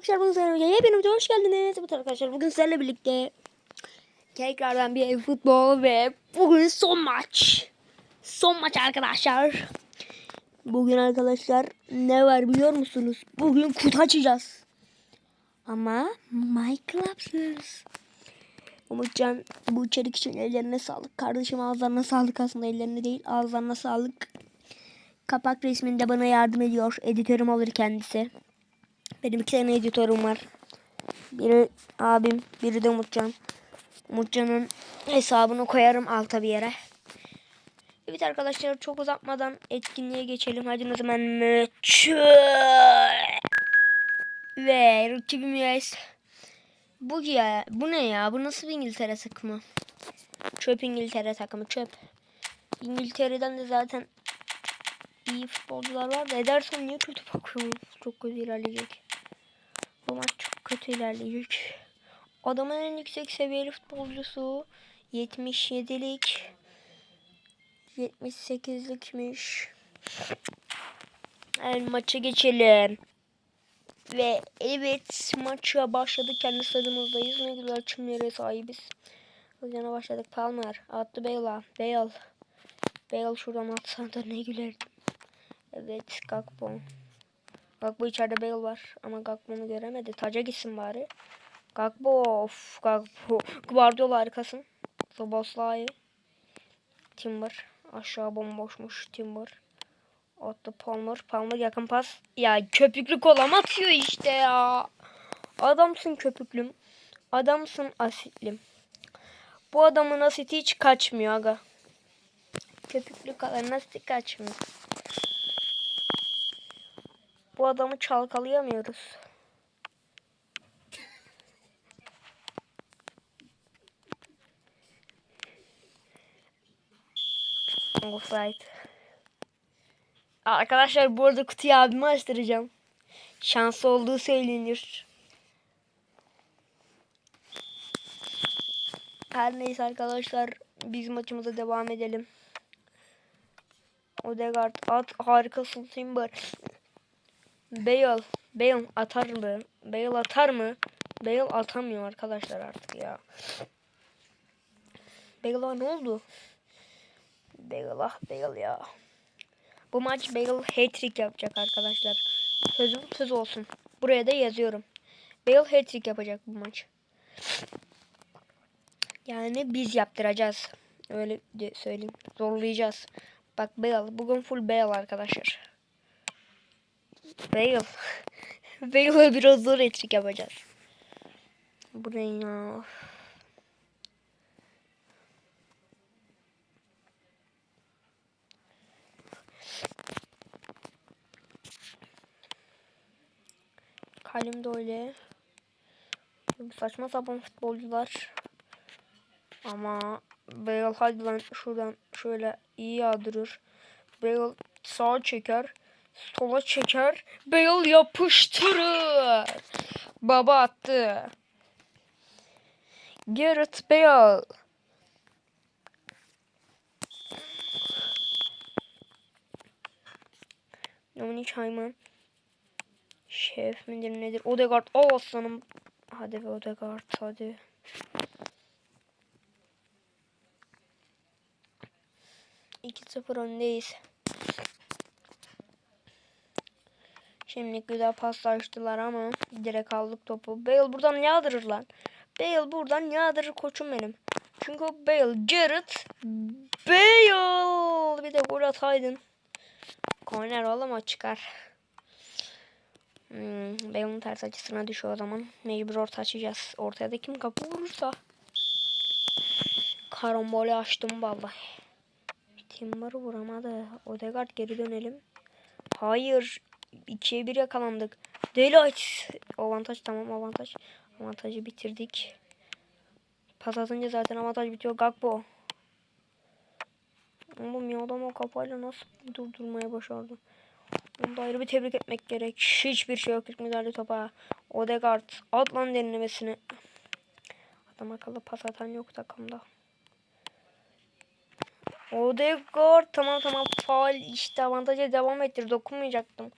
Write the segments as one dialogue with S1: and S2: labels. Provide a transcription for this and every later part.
S1: arkadaşlar bugün sizlerle birlikte hepiniz hoş geldiniz. Evet arkadaşlar bugün sizlerle birlikte tekrardan bir futbol ve bugün son maç. Son maç arkadaşlar. Bugün arkadaşlar ne var biliyor musunuz? Bugün kutu açacağız. Ama Minecraft'sız. Umutcan bu içerik için ellerine sağlık. Kardeşim ağızlarına sağlık aslında ellerine değil ağızlarına sağlık. Kapak resminde bana yardım ediyor. Editörüm olur kendisi. Benim iki tane editörüm var. Biri abim, biri de Umutcan. Umutcan'ın hesabını koyarım alta bir yere. Evet arkadaşlar çok uzatmadan etkinliğe geçelim. Hadi o zaman maç. Ve rakibimiz bu ya bu ne ya? Bu nasıl bir İngiltere takımı? Çöp İngiltere takımı çöp. İngiltere'den de zaten iyi futbolcular var da Ederson niye kötü bakıyor? Çok kötü ilerleyecek. Bu çok kötü ilerleyecek. Adamın en yüksek seviyeli futbolcusu 77'lik 78'likmiş. Yani maça geçelim. Ve evet maça başladık. Kendi stadımızdayız. Ne güzel çimlere sahibiz. Hızlıca başladık. Palmer attı Bale'a. Bale. Bale şuradan atsa da ne gülerdim. Evet Gakpo. Gakpo içeride Bale var ama Gakpo'nu göremedi. Taca gitsin bari. Gakpo of Gakpo. Guardiola harikasın. Soboslay. Timber. Aşağı bomboşmuş Timber. Attı Palmer. Palmer yakın pas. Ya köpüklü kolam atıyor işte ya. Adamsın köpüklüm. Adamsın asitlim. Bu adamın asiti hiç kaçmıyor aga. Köpüklü kalan asiti kaçmıyor. Bu adamı çalkalayamıyoruz. Offside. Arkadaşlar bu arada kutuyu abime açtıracağım. Şanslı olduğu söylenir. Her neyse arkadaşlar biz maçımıza devam edelim. Odegaard at harikasın Timber. Bale. Bale atar mı? Bale atar mı? Bale atamıyor arkadaşlar artık ya. Bale'a ne oldu? Bale ah Bale ya. Bu maç Bale hat-trick yapacak arkadaşlar. Sözüm söz olsun. Buraya da yazıyorum. Bale hat-trick yapacak bu maç. Yani biz yaptıracağız. Öyle söyleyeyim. Zorlayacağız. Bak Bale. Bugün full Bale arkadaşlar. Bale. Bale'a biraz zor etrik yapacağız. Bu ne ya? Kalim de öyle. Saçma sapan futbolcular. Ama Bale hadi lan şuradan şöyle iyi yağdırır. Bale sağa çeker. Sola çeker. Bale yapıştırır. Baba attı. Gareth Bale. Dominic Hayman. Şef midir nedir? Odegaard. O aslanım. Hadi be Odegaard hadi. İki sıfır öndeyiz. Şimdi güzel paslaştılar ama direkt aldık topu. Bale buradan yağdırır lan. Bale buradan yağdırır koçum benim. Çünkü Bale, Jared, Bale. Bir de gol ataydın. Korner oğlum çıkar. Hmm, Bale'ın ters açısına düşüyor o zaman. Mecbur orta açacağız. Ortaya da kim kapı vurursa. Karambolü açtım vallahi. Timber'ı vuramadı. Odegaard geri dönelim. Hayır. 2'ye 1 yakalandık. Daylight. Avantaj tamam avantaj. Avantajı bitirdik. Pas atınca zaten avantaj bitiyor. Gakpo. Oğlum ya adam o kafayla nasıl durdurmaya başardı. Onu da ayrı bir tebrik etmek gerek. Hiçbir şey yok. İlk müdahale topa. Odegaard. At lan. Adam akıllı pas atan yok takımda. Odegaard tamam tamam faal işte avantaja devam ettir dokunmayacaktım.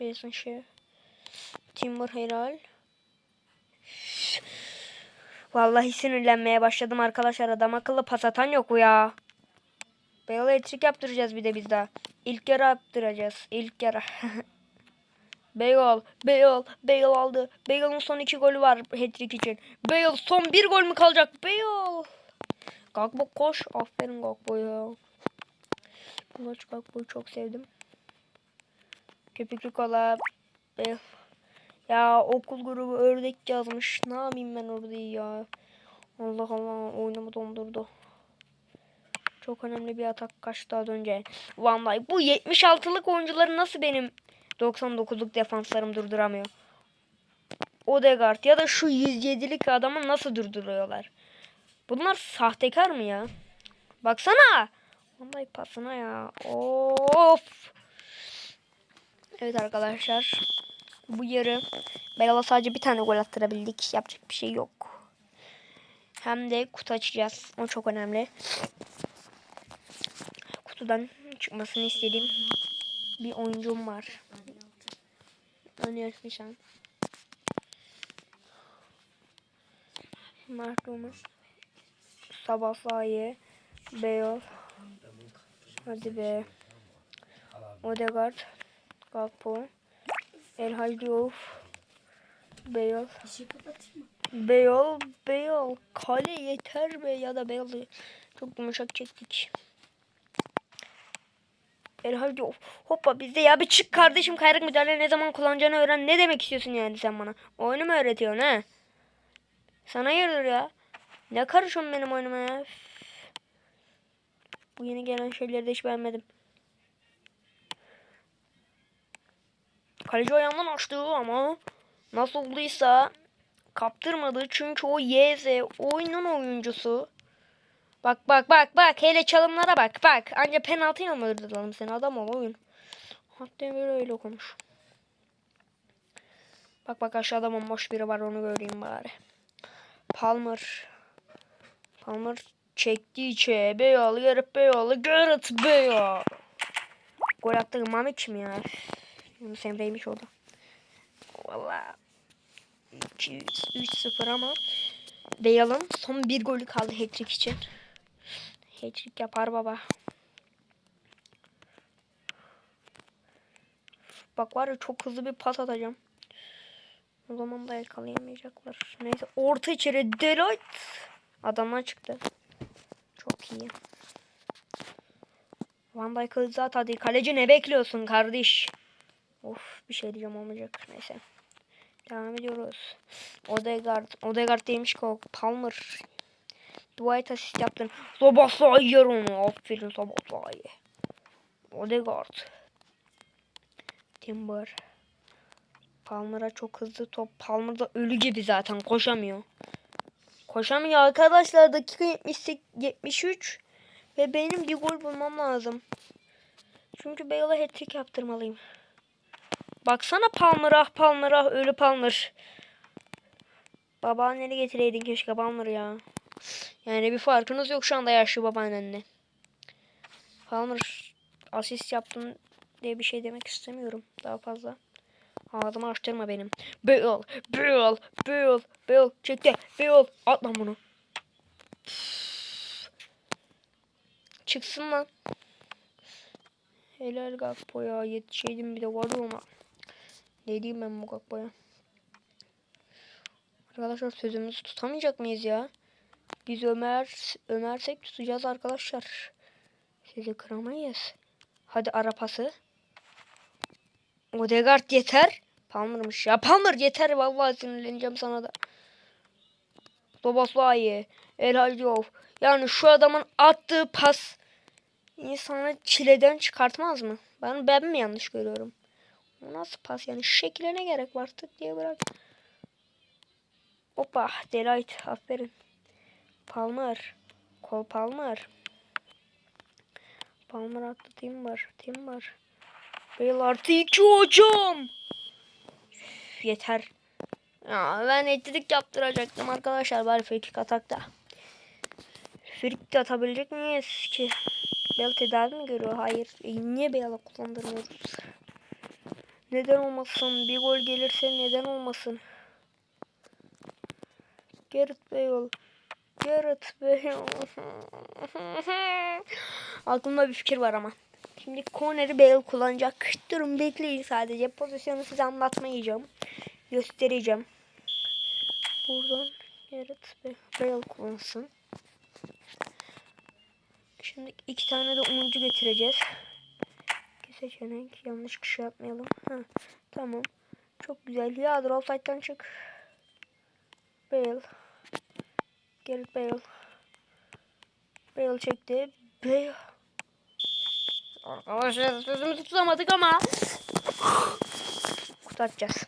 S1: Besin şey. Timber Herald. Vallahi sinirlenmeye başladım arkadaşlar. Adam akıllı pas atan yok bu ya. Beyaz elektrik yaptıracağız bir de biz daha. İlk yarı yaptıracağız. İlk yarı. Bale, Bale, Bale aldı. Bale'ın son iki golü var hat-trick için. Bale son bir gol mü kalacak? Bale. Gakbo koş. Aferin Gakbo ya. Koş Gakbo'yu çok sevdim. Köpüklü kola. Bale. Ya okul grubu ördek yazmış. Ne yapayım ben orada ya. Allah Allah oyunumu dondurdu. Çok önemli bir atak kaçtı az önce. Vallahi bu 76'lık oyuncuları nasıl benim 99'luk defanslarım durduramıyor. Odegaard ya da şu 107'lik adamı nasıl durduruyorlar? Bunlar sahtekar mı ya? Baksana. Vallahi pasına ya. Of. Evet arkadaşlar. Bu yarı Beyala sadece bir tane gol attırabildik. Yapacak bir şey yok. Hem de kutu açacağız. O çok önemli. Kutudan çıkmasını istediğim bir oyuncum var. Önermişim. Mahkumuz. Sabah sahi. Beyol. Hadi be. Odegaard. Gakpo. El Hadiouf. Beyol. Beyol. Beyol. Kale yeter be ya da Beyol'u çok yumuşak çektik. El Hadiouf. Hoppa bizde ya bir çık kardeşim kayrık müdahale ne zaman kullanacağını öğren. Ne demek istiyorsun yani sen bana? Oyunu mu öğretiyorsun ha? Sana hayırdır ya? Ne karışıyorsun benim oyunuma ya? Bu yeni gelen şeyleri de hiç beğenmedim. Kaleci ayağından açtı ama nasıl olduysa kaptırmadı. Çünkü o YZ oyunun oyuncusu. Bak bak bak bak hele çalımlara bak bak. Anca penaltıyla mı öldürdüm seni adam ol oyun. Hatta böyle öyle konuş. Bak bak aşağıda bomboş biri var onu göreyim bari. Palmer. Palmer çekti içe. Beyol yarıp Beyol. Garrett Beyol. Gol attı Mami kim ya? Yunus Emre'ymiş o da. Valla 3-0 ama Beyol'un son bir golü kaldı hat-trick için. Hat-trick yapar baba. Bak var ya çok hızlı bir pas atacağım. O zaman da yakalayamayacaklar. Neyse orta içeri Deloitte. Adamlar çıktı. Çok iyi. Van Dijk hızlı at hadi. Kaleci ne bekliyorsun kardeş? Of bir şey diyeceğim olmayacak. Neyse. Devam ediyoruz. Odegaard. Odegaard demiş ki o Palmer. Dwight asist yaptın. Sabah yer onu. Aferin sabah Odegaard. Timber. Palmer'a çok hızlı top. Palmer da ölü gibi zaten koşamıyor. Koşamıyor arkadaşlar. Dakika 78, 73. Ve benim bir gol bulmam lazım. Çünkü Bale'a hat-trick yaptırmalıyım. Baksana Palmer ah Palmer ah ölü Palmer. Babaanneni getireydin keşke Palmer ya. Yani bir farkınız yok şu anda yaşlı babaannenle. Palmer asist yaptın diye bir şey demek istemiyorum daha fazla. Ağzımı açtırma benim. Bale, Bale, Bale, Bale. Çekti. Bale. At lan bunu. Çıksın lan. Helal Gakpo ya. Yetişeydim bir de vardı ona. Ne diyeyim ben bu Gakpo'ya. Arkadaşlar sözümüzü tutamayacak mıyız ya? Biz Ömer Ömersek tutacağız arkadaşlar. Sizi kıramayız. Hadi ara pası. Odegaard yeter. Palmer'mış ya. Palmer yeter. Vallahi sinirleneceğim sana da. Dobaslay. El Hadiyov. Yani şu adamın attığı pas insanı çileden çıkartmaz mı? Ben, ben mi yanlış görüyorum? Bu nasıl pas yani? Şu şekile ne gerek var? Tık diye bırak. Hoppa. Delight. Aferin. Palmer. Kol Palmer. Palmer attı. Timber. Timber. Bale artı iki hocam. Üf, yeter. Ya ben ettirik yaptıracaktım arkadaşlar bari frikik atakta. Frikik atabilecek miyiz ki? Bale tedavi mi görüyor? Hayır. E, niye Bale'a kullandırmıyoruz? Neden olmasın? Bir gol gelirse neden olmasın? Gareth Bale. Gareth Bale. Aklımda bir fikir var ama. Şimdi corner'ı Bale kullanacak. Durun bekleyin sadece. Pozisyonu size anlatmayacağım. Göstereceğim. Buradan Gareth Bale, Bale kullansın. Şimdi iki tane de oyuncu getireceğiz. İki seçenek. Yanlış kişi atmayalım. Ha, tamam. Çok güzel. Yağdır offside'den çık. Bale. Gareth Bale. Bale çekti. Bale. Arkadaşlar sözümüzü tutamadık ama. Kutu açacağız.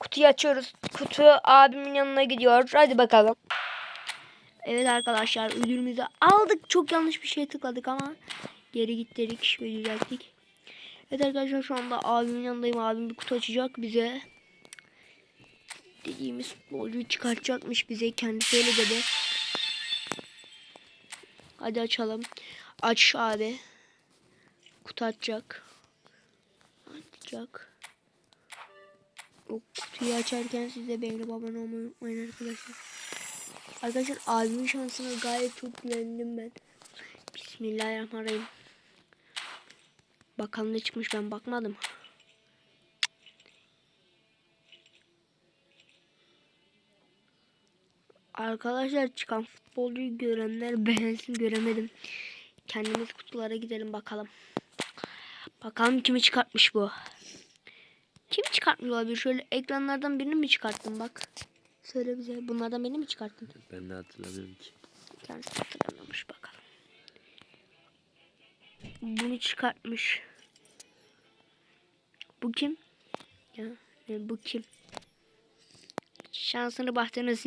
S1: Kutuyu açıyoruz. Kutu abimin yanına gidiyor. Hadi bakalım. Evet arkadaşlar ödülümüzü aldık. Çok yanlış bir şey tıkladık ama geri git dedik ve düzelttik. Evet arkadaşlar şu anda abimin yanındayım. Abim bir kutu açacak bize. Dediğimiz futbolcuyu çıkartacakmış bize. Kendisi öyle dedi. Hadi açalım. Aç abi. Kutu açacak. Açacak. O kutuyu açarken siz de beğenip abone unutmayın arkadaşlar. Arkadaşlar abimin şansına gayet çok güvendim ben. Bismillahirrahmanirrahim. Bakalım ne çıkmış ben bakmadım. Arkadaşlar çıkan futbolcuyu görenler beğensin göremedim. Kendimiz kutulara gidelim bakalım. Bakalım kimi çıkartmış bu. Kim çıkartmış olabilir? Şöyle ekranlardan birini mi çıkarttın bak. Söyle bize. Bunlardan birini mi çıkarttın?
S2: Ben de hatırlamıyorum ki.
S1: Kendisi hatırlamamış bakalım. Bunu çıkartmış. Bu kim? Ya bu kim? Şansını bahtını